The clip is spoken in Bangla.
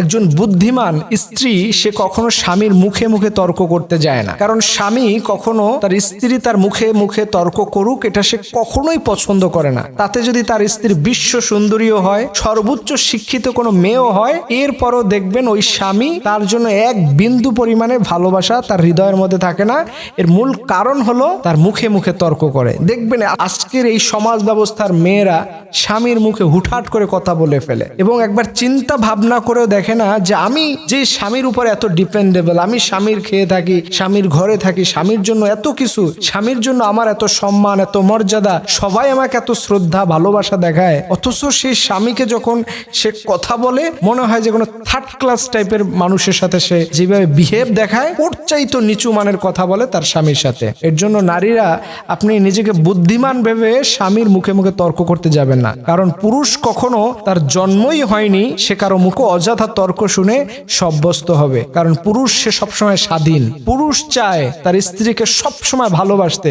একজন বুদ্ধিমান স্ত্রী, সে কখনো স্বামীর মুখে মুখে তর্ক করতে যায় না। কারণ স্বামী কখনো তার স্ত্রী তার মুখে মুখে তর্ক করুক, এটা সে কখনোই পছন্দ করে না। তাতে যদি তার স্ত্রী বিশ্ব সুন্দরীও হয়, সর্বোচ্চ শিক্ষিত কোনো মেয়েও হয়, এরপরও দেখবেন ওই স্বামী তার জন্য এক বিন্দু পরিমাণে ভালোবাসা তার হৃদয়ের মধ্যে থাকে না। এর মূল কারণ হলো তার মুখে মুখে তর্ক করে। দেখবেন আজকের এই সমাজ ব্যবস্থার মেয়েরা স্বামীর মুখে হুটহাট করে কথা বলে ফেলে এবং একবার চিন্তা ভাবনা করেও দেখে না যে আমি যে স্বামীর উপর এত ডিপেন্ডেবল আমি স্বামীর খেয়ে থাকি, স্বামীর ঘরে থাকি, স্বামীর জন্য এত কিছু, স্বামীর জন্য আমার এত সম্মান, এত মর্যাদা, সবাই আমাকে এত শ্রদ্ধা, ভালোবাসা দেখায়। অথচ সেই স্বামীকে যখন সে কথা বলে, মনে হয় যে কোনো ক্লাস টাইপের মানুষের সাথে সে যেভাবে বিহেভ দেখায়, ওর চাইতো নিচু মানের কথা বলে তার স্বামীর সাথে। এর জন্য নারীরা আপনি নিজেকে বুদ্ধিমান ভেবে স্বামীর মুখে মুখে তর্ক করতে যাবেন না। কারণ পুরুষ কখনো তার জন্মই হয়নি, সে কারও মুখে অযথা তর্ক শুনে সাব্যস্ত হবে। কারণ পুরুষ সে সবসময় স্বাধীন। পুরুষ চায় তার স্ত্রীকে সবসময় ভালোবাসতে।